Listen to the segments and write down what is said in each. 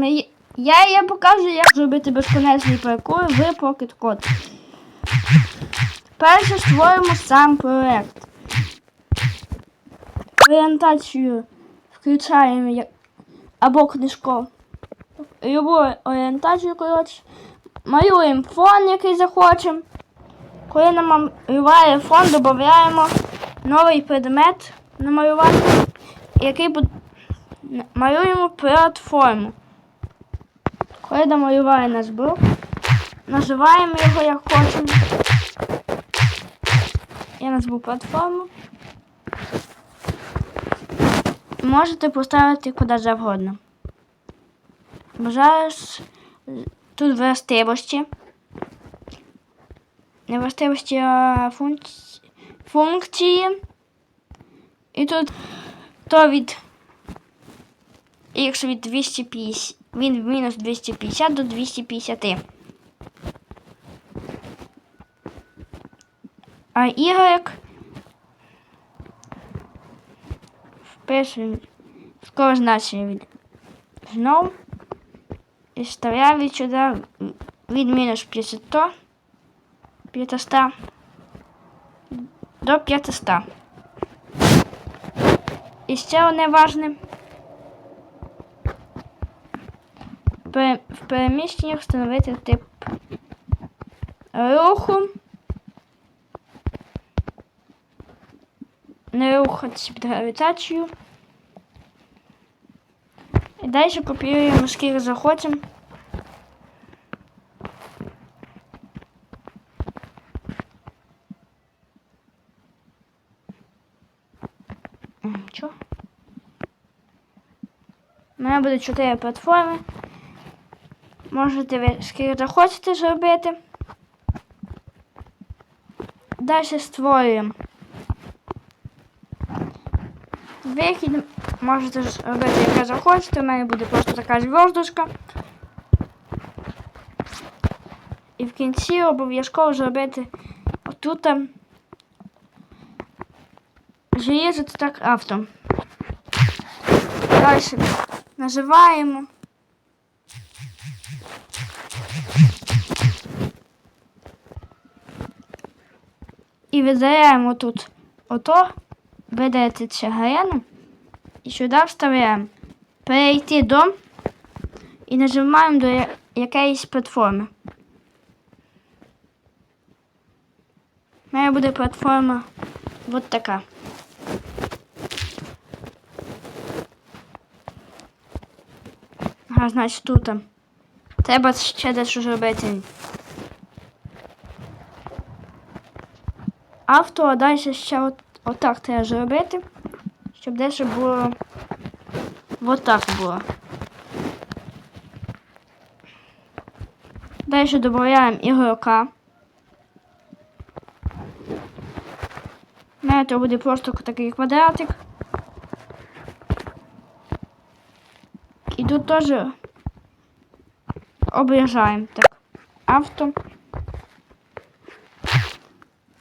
Ми... Я, я покажу, як зробити безконечний паркур в Pocket Code. Перше створимо сам проект. Орієнтацію включаємо як... або книжко. Любу орієнтацію, коротше. Малюємо фон, який захочемо. Коли намалюває фон, додаємо новий предмет намалювати, який буде малюємо платформу. Коли намалюває наш блок, називаємо його як хочемо. Я назву платформу. Можете поставити куди завгодно. Зараз тут властивості. Не властивості, а функції. функції. І тут то від X від 250, він мінус 250 до 250. А Y вписуємо скоро значення від знов і вставляємо сюди від мінус 500 500 до 500. І ще одне важне. В переміщеннях встановити тип руху. Не рухатися під гравітацію. І далі копіюємо скільки захочемо. Чо? У мене буде 4 платформи. Можете ви скільки захочете зробити. Далі створюємо. Вихід можете зробити, яке захочете. У мене буде просто така зв'язочка. І в кінці обов'язково зробити отут железо так авто. Далі називаємо. І видаємо тут ото, видаєте чагарину і сюди вставляємо. Перейти до і нажимаємо до якоїсь платформи. У мене буде платформа от така. Ага, значить тут. Треба ще дещо зробити. Авто, а далі ще от, отак треба зробити, щоб дещо було отак було. Далі додаємо ігрока. Мене то буде просто такий квадратик. І тут теж обряжаємо так. Авто.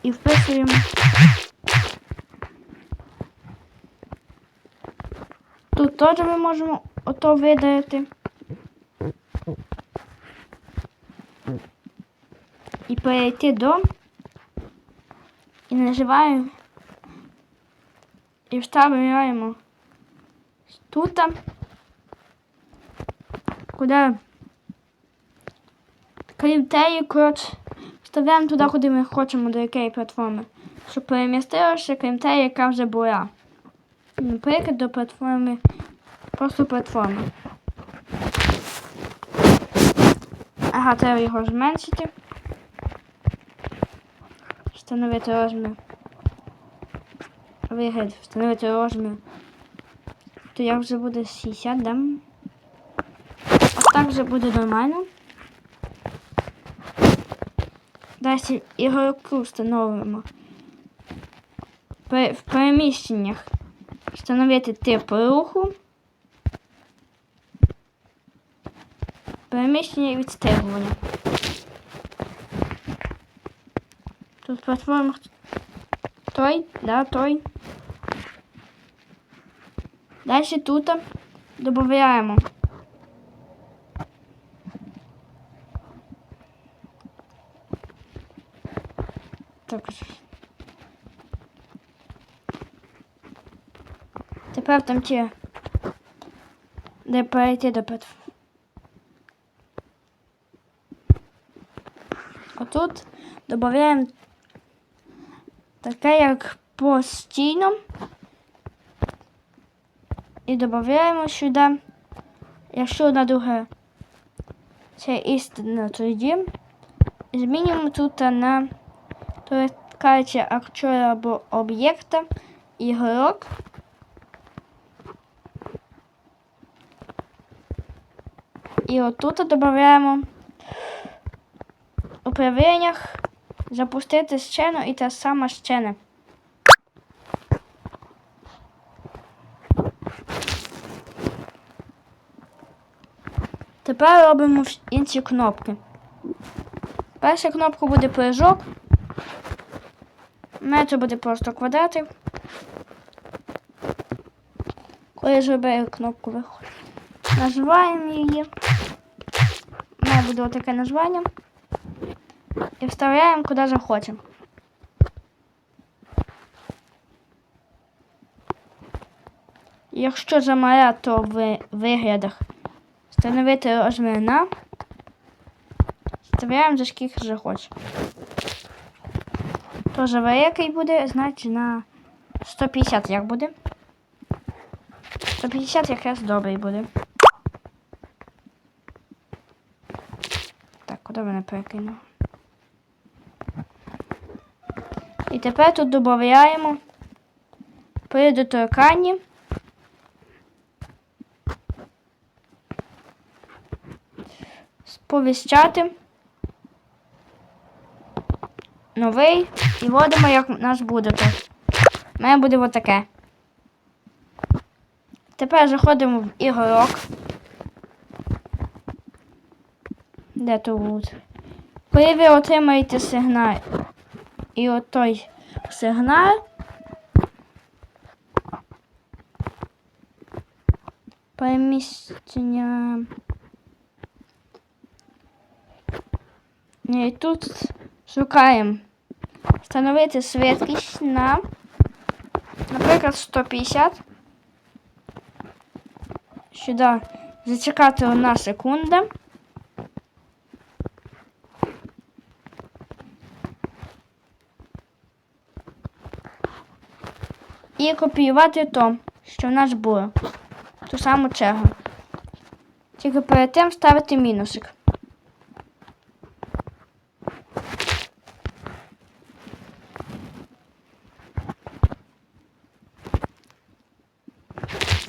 І вписуємо. Тут теж ми можемо ото видалити. І перейти до. І наживаємо. І вставляємо тут. Куди? Крім теї, коротше, вставляємо туди, куди ми хочемо, до якої платформи. Щоб перемістилося, крім теї, яка вже була. Наприклад, до платформи. Просто платформи. Ага, треба його зменшити. Встановити розмір. Вигляд, встановити розмір. То як вже буде 60, да? Ось так вже буде нормально. Далі ігроку встановимо. В переміщеннях встановити тип руху. Переміщення і відстежування. Тут платформа той, да, той. Далі тут додаємо Так. Тепер там ті. Де перейти до петв. Отут додаємо таке як постійно. І додаємо сюди, якщо на друге це істина, тоді змінюємо тут на торкаючи актора або об'єкта ігрок. І отут додаємо у перевіреннях запустити сцену і та сама сцена. Тепер робимо інші кнопки. Перша кнопка буде прыжок. Метр буде просто квадратик. Коли я зробив кнопку виходить. Називаємо її. Буде отаке названня. І вставляємо куди захочемо. Якщо замаря, то в виглядах встановити розмір. Вставляємо за скільки захочемо. Тож великий буде, значить на 150 як буде. 150 якраз добрий буде. Так, куди мене перекинув? І тепер тут додаємо при доторканні сповіщати новий і вводимо, як у нас буде. У мене буде отаке. Тепер заходимо в ігорок. Де тут? Коли ви отримаєте сигнал і от той сигнал переміщення. І тут шукаємо встановити швидкість на, наприклад, 150. Сюди зачекати одна секунда. І копіювати то, що в нас було. Ту саму чергу. Тільки перед тим ставити мінусик.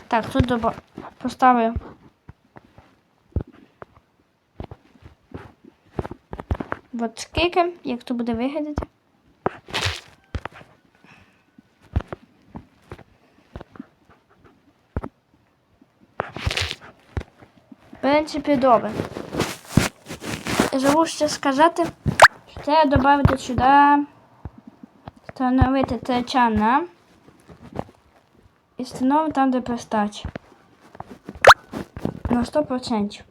Так, тут доба... поставив. От скільки, як то буде виглядати. Принципі, добре. Забув ще сказати, що треба додати сюди, встановити треча на і встановити там, де перестач. На 100%.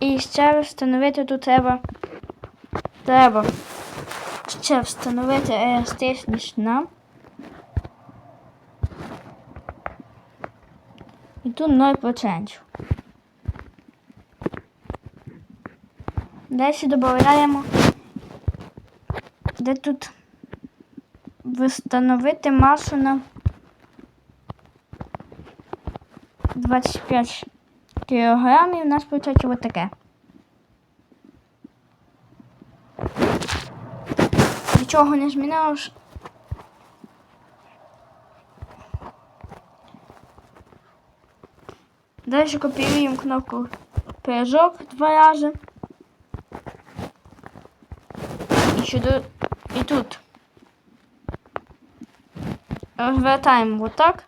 І ще встановити тут треба. Треба ще встановити еластичність на. І тут 0%. Далі додаємо, де тут встановити масу на 25 кілограмів. У нас виходить ось таке. Нічого не змінилось. Далі копіюємо кнопку пиріжок два рази. І сюди, і тут. Розвертаємо отак,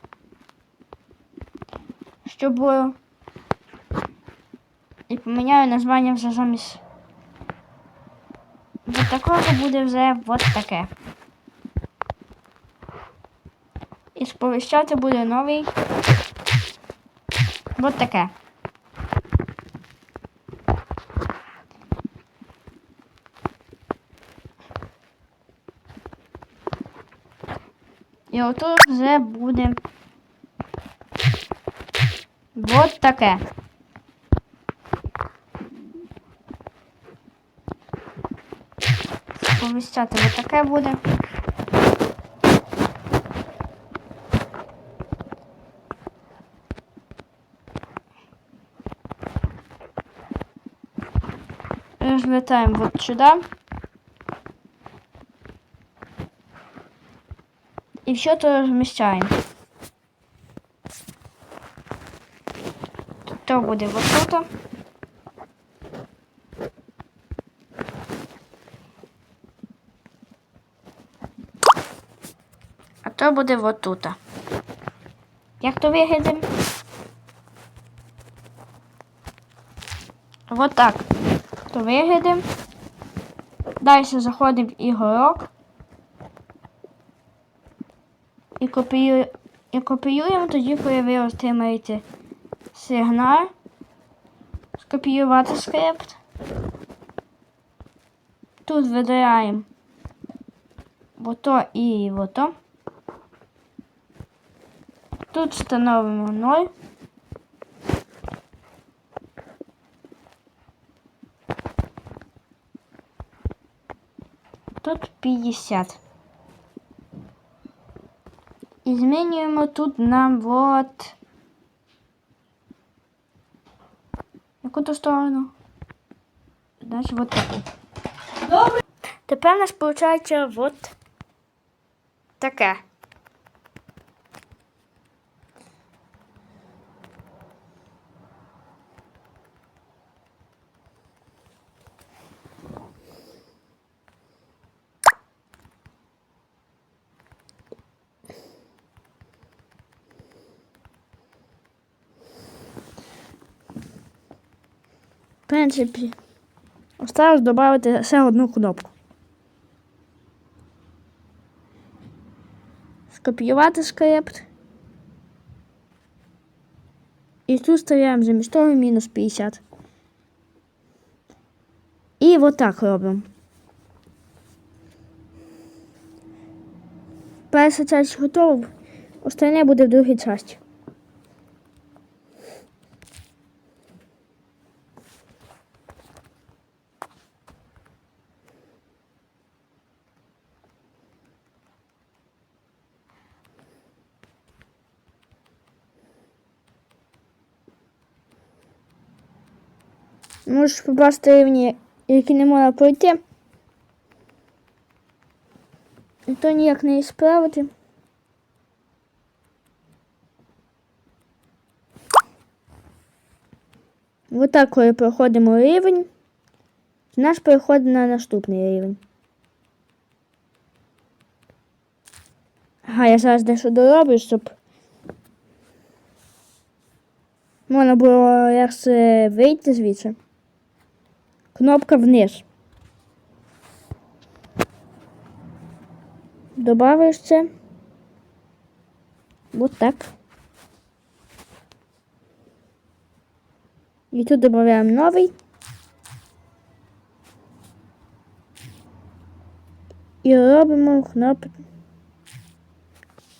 щоб було. І поміняю названня вже замість. От такого буде вже от таке. І сповіщати буде новий. От таке. І ото вже буде от таке. Повіщати, от таке буде. Разлетаем вот сюда. И все то размещаем. То буде вот тут. А то буде вот тут. Як то виглядає? Вот так. То виглядає. Далі заходимо в ігорок. І, копію... і копіюємо тоді, коли ви отримаєте сигнал. Скопіювати скрипт. Тут видаляємо ото і ото. Тут встановимо 0. Тут 50. І змінюємо тут нам вот. Яку ту сторону? Значить, вот таку. Добре. Тепер у нас виходить вот таке. Принципі, осталось додати ще одну кнопку. Скопіювати скрипт. І тут ставляємо замість того мінус 50. І отак робимо. Перша часть готова, остальне буде в другій часті. Можеш побачити рівні, які не можна пройти. І то ніяк не справити. Отак, коли проходимо рівень, наш переходить на наступний рівень. Ага, я зараз дещо дороблю, щоб можна було е, вийти звідси. Кнопка вниз. Добавиш це. Вот так. І тут додаємо новий. І робимо кнопку.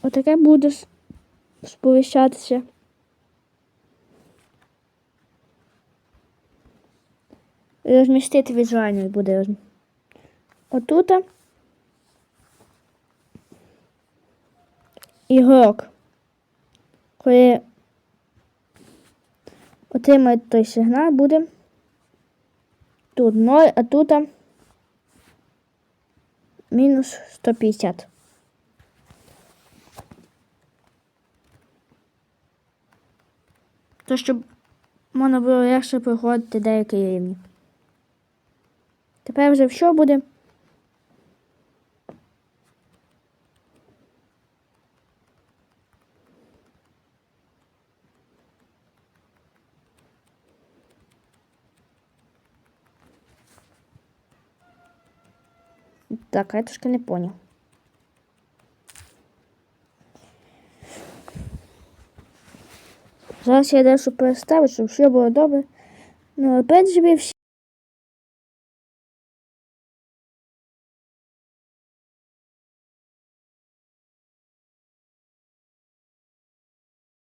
Отаке буде сповіщатися. Розмістити візуально буде. роз- Отут. Ігрок. Коли отримає той сигнал, буде тут 0, а тут мінус 150. То, щоб можна було легше проходити деякі рівні. Тепер вже що буде? Так, а я трошки не понял. Зараз я дещо переставлю, щоб все було добре. Ну, в принципі, всі.